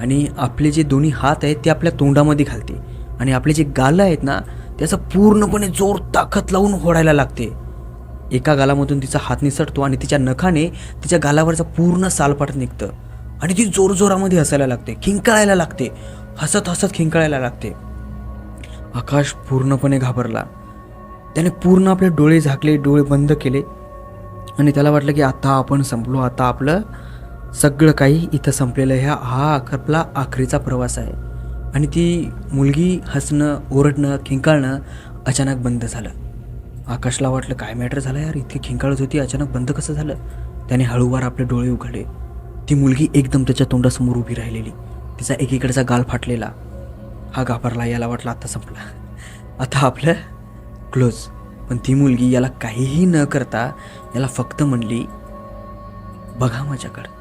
आणि आपले जे दोन्ही हात आहेत ते आपल्या तोंडामध्ये घालते. आणि आपले जे गालं आहेत ना त्याचं पूर्णपणे जोर ताकद लावून ओढायला लागते. एका गालामधून तिचा हात निसटतो आणि तिच्या नखाने तिच्या गालावरचा पूर्ण सालपाट निघतं. आणि ती जोरजोरामध्ये हसायला लागते खिंकाळायला लागते हसत हसत खिंकाळायला लागते. आकाश पूर्णपणे घाबरला. त्याने पूर्ण आपले डोळे झाकले डोळे बंद केले. आणि त्याला वाटलं की आता आपण संपलो आता आपलं सगळं काही इथं संपलेलं ह्या हा आपला आखरीचा प्रवास आहे. आणि ती मुलगी हसणं ओरडणं खिंकाळणं अचानक बंद झालं. आकाशला वाटलं काय मॅटर झालं यार? इतकी खिंकाळत होती अचानक बंद कसं झालं? त्याने हळूवार आपले डोळे उघडले. ती मुलगी एकदम त्याच्या तोंडासमोर उभी राहिलेली. तिचा एकीकडचा गाल फाटलेला. हा घाबरला याला वाटलं आता संपला. आता आपलं क्लोज पण ती मुलगी याला काहीही न करता याला फक्त म्हणली बघा माझ्याकडं.